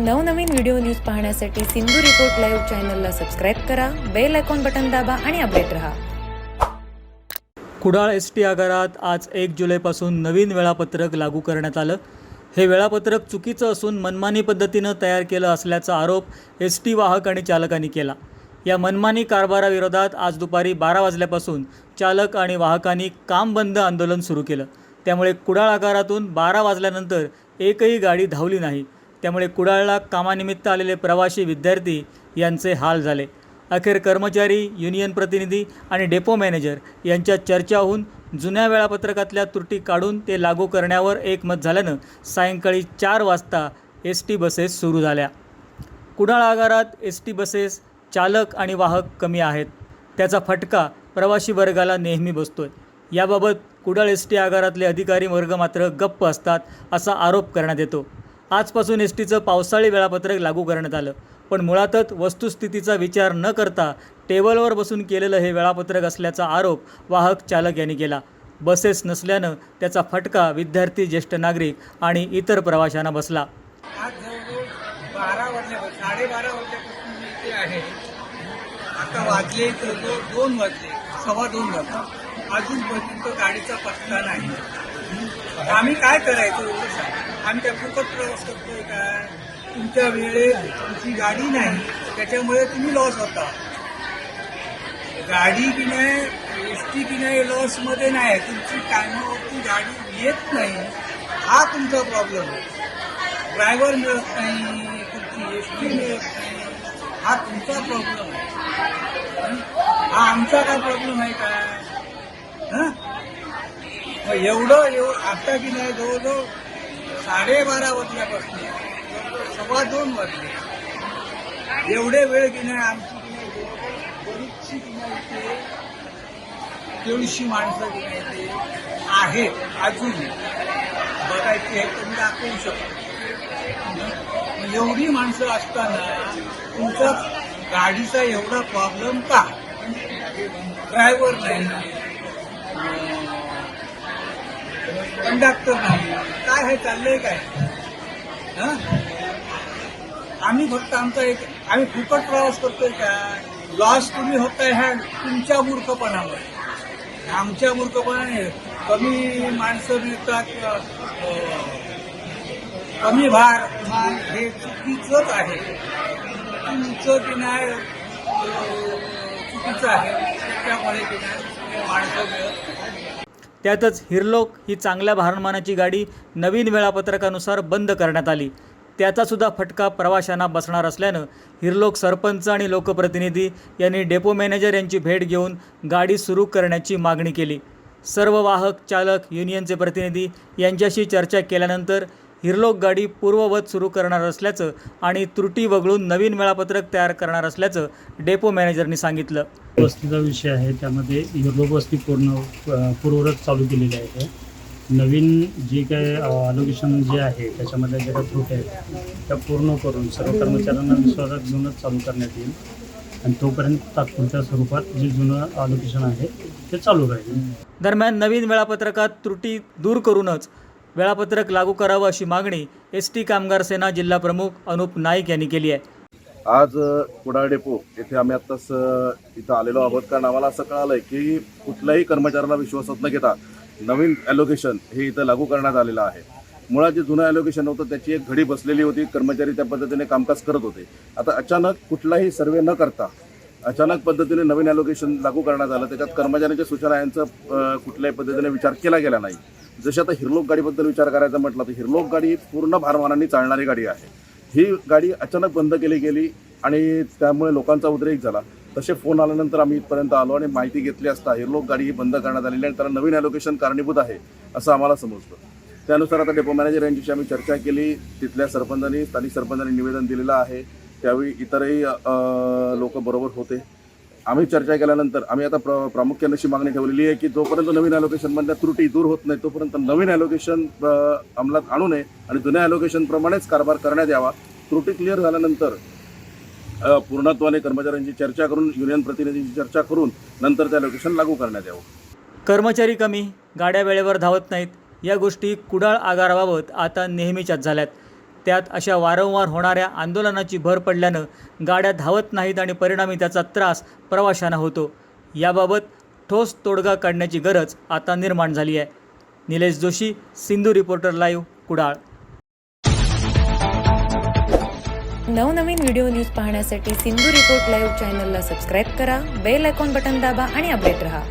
नवनवीन video news पाहण्यासाठी Sindhu report live चॅनलला सबस्क्राईब करा बेल आयकॉन बटन दाबा आणि अपडेट रहा. कुडाळ एस टी आगारात आज एक जुलैपासून नवीन वेळापत्रक लागू करण्यात आलं. हे वेळापत्रक चुकीचं असून मनमानी पद्धतीनं तयार केलं असल्याचा आरोप एस टी वाहक आणि चालकांनी केला. या मनमानी कारभाराविरोधात आज दुपारी बारा वाजल्यापासून चालक आणि वाहकांनी काम बंद आंदोलन सुरू केलं. त्यामुळे कुडाळ आगारातून बारा वाजल्यानंतर एकही गाडी धावली नाही. त्यामुळे कुडाळला कामानिमित्त आलेले प्रवासी विद्यार्थी यांचे हाल झाले. अखेर कर्मचारी युनियन प्रतिनिधी आणि डेपो मॅनेजर यांच्या चर्चा होऊन जुन्या वेळापत्रकातल्या त्रुटी काढून ते लागू करण्यावर एकमत झाल्यानं सायंकाळी चार वाजता एस टी बसेस सुरू झाल्या. कुडाळ आगारात एस टी बसेस चालक आणि वाहक कमी आहेत. त्याचा फटका प्रवासी वर्गाला नेहमी बसतोय. याबाबत कुडाळ एस टी आगारातले अधिकारी वर्ग मात्र गप्प असतात असा आरोप करण्यात येतो. आजपासून एस टीचं पावसाळी वेळापत्रक लागू करण्यात आलं. पण मुळातच वस्तुस्थितीचा विचार न करता टेबलवर बसून केलेलं हे वेळापत्रक असल्याचा आरोप वाहक चालक यांनी केला. बसेस नसल्यानं त्याचा फटका विद्यार्थी ज्येष्ठ नागरिक आणि इतर प्रवाशांना बसला. आज जवळजवळ बारा वाजल्यापासून साडेबारा वाजल्यापासून मी इथे आहे. आता वाजले तर दोन वाजले सव्वा दोन वाजता. अजूनपर्यंत गाडीचा पत्ता नाही. आम्ही काय करायचो आम्ही त्या फुकट प्रवास करतोय काय तुमच्या वेळेत तुमची गाडी नाही त्याच्यामुळे तुम्ही लॉस होता. गाडी की नाही एस टी की नाही लॉसमध्ये नाही तुमची टायमावरती गाडी येत नाही. हा तुमचा प्रॉब्लेम आहे. ड्रायव्हर मिळत नाही तुमची एस टी मिळत नाही. हा तुमचा प्रॉब्लेम आहे. हा? आमचा काय प्रॉब्लेम आहे काय हां? एवढं एवढं आता की नाही जवळजवळ साडेबारा वाजल्यापासून सव्वा दोन वाजले एवढे वेळ की नाही आमची की नाही बरीचशी की नाही इथे तेवढीशी माणसं की नाही ते आहेत अजून. बघायची आहे तुम्ही दाखवू शकतो. एवढी माणसं असताना तुमचा गाडीचा एवढा प्रॉब्लेम का? ड्रायव्हर नाही. कंडक्टर नाही. काय हे चाललंय काय? हं? आम्ही फक्त आमचा एक आम्ही फुकट प्रवास करतोय का? लॉस तुम्ही होताय ह्या तुमच्या मूर्खपणामुळे. आमच्या मूर्खपणाने कमी माणसं मिळतात कमी भार. हे चुकीचंच आहे. तुमचं की नाही चुकीचं आहे. त्याच्यामुळे की नाही माणसं मिळत त्यातच हिरलोक ही चांगल्या भारमानाची गाडी नवीन वेळापत्रकानुसार बंद करण्यात आली. त्याचासुद्धा फटका प्रवाशांना बसणार असल्यानं हिरलोक सरपंच आणि लोकप्रतिनिधी यांनी डेपो मॅनेजर यांची भेट घेऊन गाडी सुरू करण्याची मागणी केली. सर्व वाहक चालक युनियनचे प्रतिनिधी यांच्याशी चर्चा केल्यानंतर हिरलोक गाडी पूर्ववत सुरू करणार असल्याचं आणि त्रुटी वगळून नवीन वेळापत्रक तयार करणार असल्याचं डेपो मॅनेजरनी सांगितलं. वस्तीचा विषय आहे त्यामध्ये युरोप वस्ती पूर्ण अ, पूर्वरत चालू केलेली आहे. नवीन जे काय अलोकेशन जे आहे त्याच्यामध्ये ज्या काही त्रुटी आहेत त्या पूर्ण करून सर्व कर्मचाऱ्यांना विश्वासात घेऊनच चालू करण्यात येईल. आणि तोपर्यंत तात्पुरत्या स्वरूपात जे जुनं अलोकेशन आहे ते चालू राहील. दरम्यान नवीन वेळापत्रकात त्रुटी दूर करूनच वेळापत्रक लागू करावं अशी मागणी एस टी कामगार सेना जिल्हा प्रमुख अनुप नाईक यांनी केली आहे. आज कुडाळ डेपो येथे आम्ही आत्ताच इथं आलेलो आहोत. कारण आम्हाला असं कळालं आहे की कुठल्याही कर्मचाऱ्याला विश्वासात न घेता नवीन ॲलोकेशन हे इथं लागू करण्यात आलेलं आहे. मुळात जे जुनं ॲलोकेशन होतं त्याची एक घडी बसलेली होती. कर्मचारी त्या पद्धतीने कामकाज करत होते. आता अचानक कुठलाही सर्वे न करता अचानक पद्धतीने नवीन ॲलोकेशन लागू करण्यात आलं. त्याच्यात कर्मचाऱ्यांच्या सूचना यांचं कुठल्याही पद्धतीने विचार केला गेला नाही. जशी आता हिरलोक गाडीबद्दल विचार करायचा म्हटलं तर हिरलोक गाडी पूर्ण भारमानाने चालणारी गाडी आहे. ही गाडी अचानक बंद केली गेली आणि त्यामुळे लोकांचा उद्रेक झाला. तसे फोन आल्यानंतर आम्ही इथपर्यंत आलो आणि माहिती घेतली असता हिरलोक गाडी ही बंद करण्यात आलेली आणि त्याला नवीन ॲलोकेशन कारणीभूत आहे असं आम्हाला समजतं त्यानुसार आता डेपो मॅनेजर यांच्याशी आम्ही चर्चा केली. तिथल्या सरपंचांनी स्थानिक सरपंचांनी निवेदन दिलेलं आहे. त्यावेळी इतरही लोक बरोबर होते. आम्ही चर्चा केल्यानंतर आम्ही आता प्र प्रामुख्याने अशी मागणी ठेवलेली आहे की जोपर्यंत नवीन ॲलोकेशनमधल्या त्रुटी दूर होत नाही तोपर्यंत नवीन ॲलोकेशन अंमलात आणू नये आणि जुन्या ॲलोकेशनप्रमाणेच कारभार करण्यात यावा. त्रुटी क्लिअर झाल्यानंतर पूर्णत्वाने कर्मचाऱ्यांची चर्चा करून युनियन प्रतिनिधींची चर्चा करून नंतर त्या लोकेशन लागू करण्यात यावं. कर्मचारी कमी गाड्या वेळेवर धावत नाहीत. या गोष्टी कुडाळ आगाराबाबत आता नेहमीच्याच झाल्यात. त्यात अशा वारंवार होणाऱ्या आंदोलनाची भर पडल्यानं गाड्या धावत नाहीत आणि परिणामी त्याचा त्रास प्रवाशांना होतो. याबाबत ठोस तोडगा काढण्याची गरज आता निर्माण झाली आहे. Nilesh Joshi Sindhu reporter live Kudal. नवनवीन व्हिडिओ न्यूज पाहण्यासाठी सिंधू रिपोर्ट लाईव्ह चॅनलला सबस्क्राईब करा बेल आयकॉन बटन दाबा आणि अपडेट रहा.